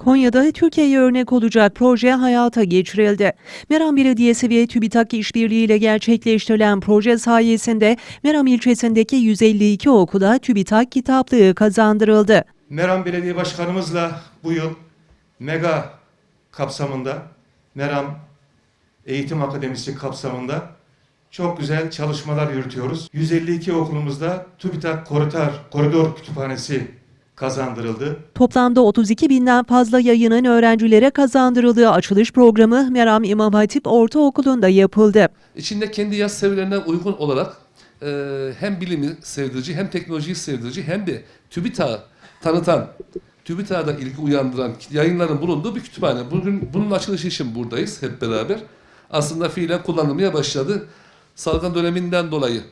Konya'da Türkiye'ye örnek olacak proje hayata geçirildi. Meram Belediyesi ve TÜBİTAK işbirliğiyle gerçekleştirilen proje sayesinde Meram ilçesindeki 152 okula TÜBİTAK kitaplığı kazandırıldı. Meram Belediye Başkanımızla bu yıl MEGA kapsamında, Meram Eğitim Akademisi kapsamında çok güzel çalışmalar yürütüyoruz. 152 okulumuzda TÜBİTAK Koridor, Koridor Kütüphanesi kazandırıldı. Toplamda 32 binden fazla yayının öğrencilere kazandırıldığı açılış programı Meram İmam Hatip Ortaokulu'nda yapıldı. İçinde kendi yaş seviyelerine uygun olarak e, hem bilimi sevdirici hem teknolojiyi sevdirici hem de TÜBİTAK'ı tanıtan, TÜBİTAK'da ilgi uyandıran yayınların bulunduğu bir kütüphane. Bugün bunun açılışı için buradayız hep beraber. Aslında fiilen kullanılmaya başladı. Salgın döneminden dolayı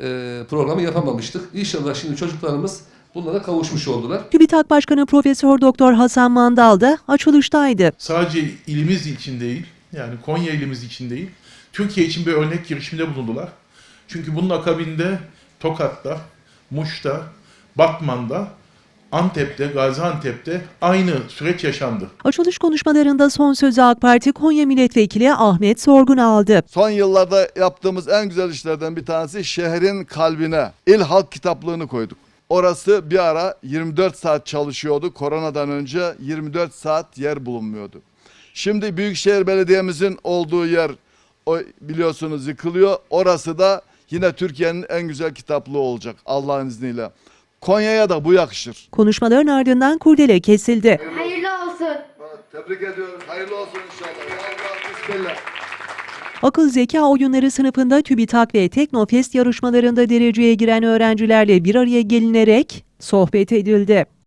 e, programı yapamamıştık. İnşallah şimdi çocuklarımız bunlara kavuşmuş oldular. TÜBİTAK Başkanı Profesör Doktor Hasan Mandal da açılıştaydı. sadece ilimiz için değil, yani Konya ilimiz için değil, Türkiye için bir örnek girişimde bulundular. Çünkü bunun akabinde Tokat'ta, Muş'ta, Batman'da, Antep'te, Gaziantep'te aynı süreç yaşandı. Açılış konuşmalarında son sözü AK Parti Konya Milletvekili Ahmet Sorgun aldı. Son yıllarda yaptığımız en güzel işlerden bir tanesi şehrin kalbine il halk kitaplığını koyduk. Orası bir ara 24 saat çalışıyordu. Koronadan önce 24 saat yer bulunmuyordu. Şimdi Büyükşehir Belediye'mizin olduğu yer o biliyorsunuz yıkılıyor. Orası da yine Türkiye'nin en güzel kitaplığı olacak Allah'ın izniyle. Konya'ya da bu yakışır. Konuşmaların ardından kurdele kesildi. Hayırlı olsun. Tebrik ediyorum. Hayırlı olsun inşallah. Bismillah. Akıl zeka oyunları sınıfında TÜBİTAK ve Teknofest yarışmalarında dereceye giren öğrencilerle bir araya gelinerek sohbet edildi.